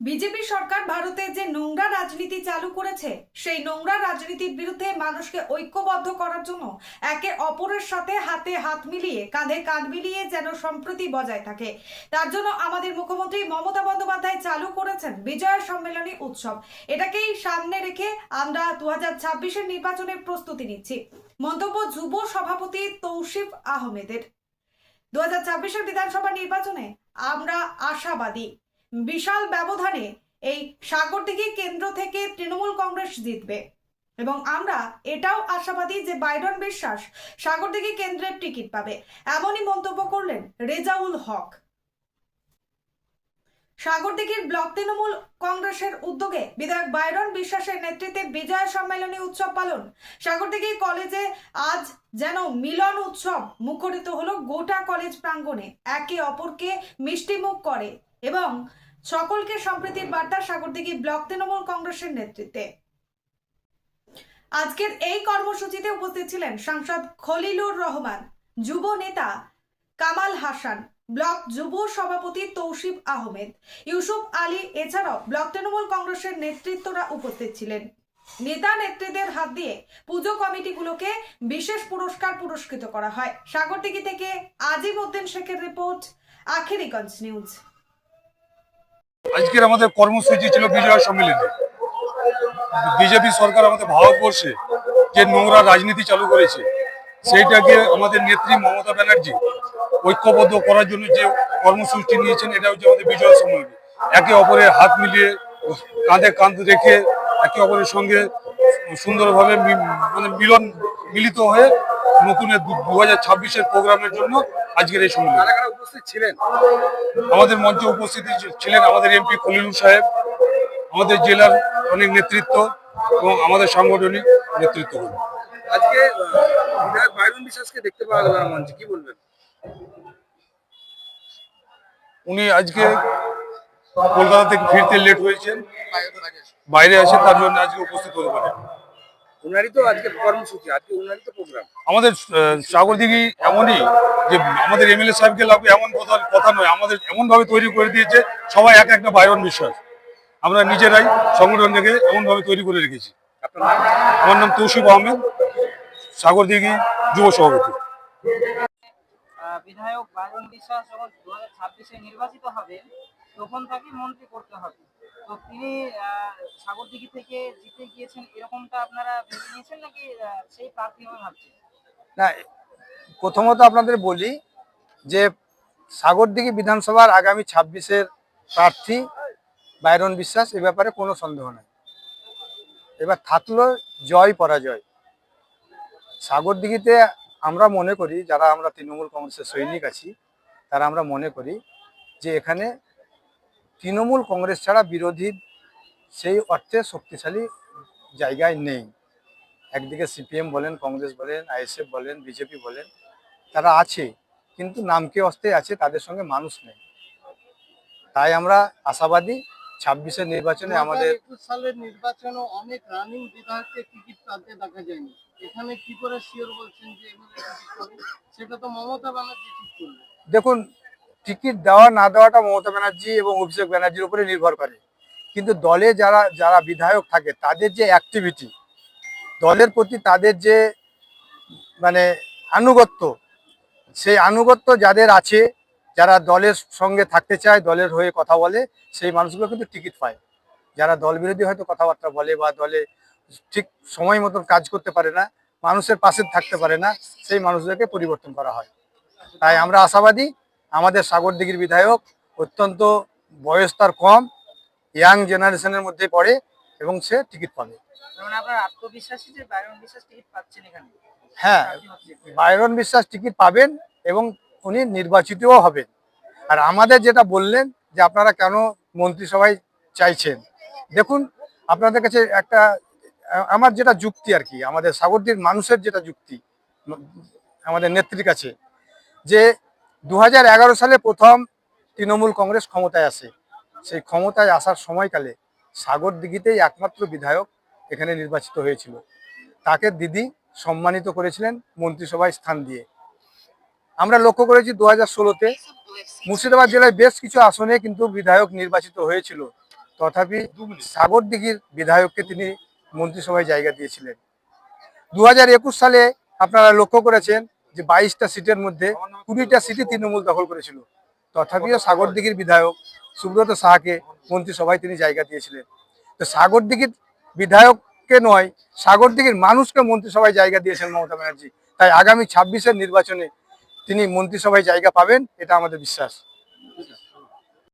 BJP সরকার ভারতে যে নোংরা রাজনীতি চালু করেছে, সেই নোংরা রাজনীতির বিরুদ্ধে মানুষকে ঐক্যবদ্ধ করার জন্য একে অপরের সাথে হাতে হাত মিলিয়ে, কাঁধে কাঁধ মিলিয়ে যেন সম্প্রতি বজায় থাকে। তার জন্য আমাদের মুখ্যমন্ত্রী মমতা বন্দ্যোপাধ্যায় চালু করেছেন বিজয় সম্মেলনী উৎসব। এটাকেই সামনে রেখে আমরা দু হাজার ছাব্বিশের নির্বাচনের প্রস্তুতি নিচ্ছি। মন্তব্য যুব সভাপতি তৌসিফ আহমেদের। দু হাজার বিধানসভা নির্বাচনে আমরা আশাবাদী। বিশাল ব্যবধানে এই সাগরদিঘি কেন্দ্র থেকে তৃণমূল কংগ্রেস জিতবে। এবং আমরা এটাও আশাবাদী যে বাইরন বিশ্বাস সাগরদিঘি কেন্দ্রের টিকিট পাবে। এমনই মন্তব্য করলেন রেজাউল হক। সাগরদিঘির ব্লক তৃণমূল কংগ্রেসের উদ্যোগে বিধায়ক বাইরন বিশ্বাসের নেতৃত্বে বিজয় সম্মেলনী উৎসব পালন সাগরদিঘি কলেজে আজ যেন মিলন উৎসব মুখরিত হলো গোটা কলেজ প্রাঙ্গণে। একে অপরকে মিষ্টিমুখ করে। এবং সকলকে সম্প্রীতির বার্তা সাগরদিঘি ব্লক তৃণমূল কংগ্রেসের নেতৃত্বে। আজকের এই কর্মসূচিতে উপস্থিত ছিলেন সাংসদ খলিলুর রহমান, যুব নেতা কামাল হাসান, ব্লক যুব সভাপতি তৌসিফ আহমেদ, ইউসুফ আলী, এছাড়াও ব্লক তৃণমূল কংগ্রেসের নেতৃত্বরা উপস্থিত ছিলেন। নেতা নেত্রীদের হাত দিয়ে পুজো কমিটিগুলোকে বিশেষ পুরস্কার পুরস্কৃত করা হয়। সাগরদিঘি থেকে আজিম উদ্দিন শেখের রিপোর্ট, আখেরিগঞ্জ নিউজ। আজকের আমাদের কর্মসূচি ছিল বিজয় সম্মেলনে। বিজেপি সরকার আমাদের ভারতবর্ষে যে নোংরা রাজনীতি চালু করেছে, সেইটাকে আমাদের নেত্রী মমতা ব্যানার্জি ঐক্যবদ্ধ করার জন্য যে কর্মসূচি নিয়েছেন এটা হচ্ছে আমাদের বিজয় সম্মেলন। একে অপরের হাত মিলিয়ে, কাঁধে কাঁধ রেখে একে অপরের সঙ্গে সুন্দরভাবে মানে মিলন, মিলিত হয়ে নতুন দু হাজার ছাব্বিশের প্রোগ্রামের জন্য আজকের এই সম্মেলন। উপস্থিত ছিলেন? আমাদের মঞ্চে উপস্থিত ছিলেন আমাদের এমপি খলিলুর সাহেব আমাদের জেলার অনেক নেতৃত্ব এবং আমাদের সাংগঠনিক নেতৃত্বগণ। আজকে বিধায়ক বাইরন বিশ্বাসকে দেখতে পাওয়া গেল মঞ্চে কি বলবেন? উনি আজকে কলকাতা থেকে ফিরতে লেট হয়েছেন বাইরে আছে তার জন্য আজকে উপস্থিত হতে পারেন। উনারই তো আজকে কর্মসূচি আজকে উনারই তো প্রোগ্রাম আমাদের সাগরদিঘি এমনই যে আমাদের এমএলএ সাহেবকে লাগবে এমন কথা কথা নয় আমাদের এমন ভাবে তৈরি করে দিয়েছে সবাই এক একটা বাইরন বিশ্বাস আমরা নিজেরাই সংগঠনটাকে এমন ভাবে তৈরি করে রেখেছি। আপনার আমার নাম তৌসিফ আহমেদ সাগরদিঘি যুব সভাপতি। বিধায়ক বায়ন বিশ্বাস যখন দু হাজার ছাব্বিশে নির্বাচিত হবেন তখন তাকে মন্ত্রী করতে হবে। তো তিনি থেকে জিতে গিয়েছেন, এরকমটা আপনারা ভেবে নিয়েছেন নাকি সেই প্রার্থী হবে ভাবছেন না প্রথমত আপনাদের বলি যে সাগরদিঘি বিধানসভার আগামী ছাব্বিশের প্রার্থী বাইরন বিশ্বাস, এ ব্যাপারে কোনো সন্দেহ নেই। এবার থাকল জয়, পরাজয়। সাগরদিঘিতে আমরা মনে করি, যারা আমরা তৃণমূল কংগ্রেসের সৈনিক আছি, তারা আমরা মনে করি যে এখানে তৃণমূল কংগ্রেস ছাড়া বিরোধী সেই অর্থে শক্তিশালী জায়গায় নেই। একদিকে সিপিএম বলেন কংগ্রেস বলেন আইএসএফ বলেন বিজেপি বলেন তারা আছে কিন্তু নামকে অস্তে আছে তাদের সঙ্গে মানুষ নেই। তাই আমরা আশাবাদী ছাব্বিশের নির্বাচনে আমাদের সালের নির্বাচনে অনেক রানিং বিধায়ককে টিকিট পাতে দেখা যায়নি। এখানে কি করে শিওর বলছেন যে সেটা তো মমতা ব্যানার্জি ঠিক করবে। দেখুন টিকিট দেওয়া না দেওয়াটা মমতা ব্যানার্জি এবং অভিষেক ব্যানার্জির উপরে নির্ভর করে। কিন্তু দলে যারা যারা বিধায়ক থাকে, তাদের যে অ্যাক্টিভিটি দলের প্রতি তাদের যে মানে আনুগত্য, সেই আনুগত্য যাদের আছে, যারা দলের সঙ্গে থাকতে চায়, দলের হয়ে কথা বলে, সেই মানুষগুলো কিন্তু টিকিট পায়। যারা দল বিরোধী হয়তো কথাবার্তা বলে বা দলে ঠিক সময় মতন কাজ করতে পারে না, মানুষের পাশে থাকতে পারে না, সেই মানুষদেরকে পরিবর্তন করা হয়। তাই আমরা আশাবাদী আমাদের সাগরদিঘির বিধায়ক অত্যন্ত বয়স তার কম ইয়াং জেনারেশনের মধ্যে পড়ে এবং সে টিকিট পাবে হ্যাঁ। বাইরন বিশ্বাস টিকিট পাবেন এবং উনি নির্বাচিতও হবেন আর আমাদের যেটা বললেন যে আপনারা কেন মন্ত্রিসভায় চাইছেন দেখুন আপনাদের কাছে একটা আমার যেটা যুক্তি আর কি আমাদের সাগরদীর মানুষের যেটা যুক্তি আমাদের নেত্রীর কাছে যে দু হাজার এগারো সালে প্রথম তৃণমূল কংগ্রেস ক্ষমতায় আসে। সেই ক্ষমতায় আসার সময়কালে সাগরদিঘিতেই একমাত্র বিধায়ক এখানে নির্বাচিত হয়েছিল। তাকে দিদি সম্মানিত করেছিলেন মন্ত্রিসভায় স্থান দিয়ে। আমরা লক্ষ্য করেছি দু হাজার ষোলোতে মুর্শিদাবাদ জেলায় বেশ কিছু আসনে কিন্তু বিধায়ক নির্বাচিত হয়েছিল। তথাপি সাগরদিঘির বিধায়ককে তিনি মন্ত্রিসভায় জায়গা দিয়েছিলেন। দু সালে আপনারা লক্ষ্য করেছেন যে বাইশটা সিটের মধ্যে কুড়িটা সিটই তৃণমূল দখল করেছিল। তথাপিও সাগরদিঘির বিধায়ক সুব্রত সাহাকে মন্ত্রিসভায় তিনি জায়গা দিয়েছিলেন। তো সাগরদিঘির বিধায়ককে নয় সাগরদিঘির মানুষকে মন্ত্রিসভায় জায়গা দিয়েছেন মমতা ব্যানার্জি। তাই আগামী ছাব্বিশের নির্বাচনে তিনি মন্ত্রিসভায় জায়গা পাবেন, এটা আমাদের বিশ্বাস।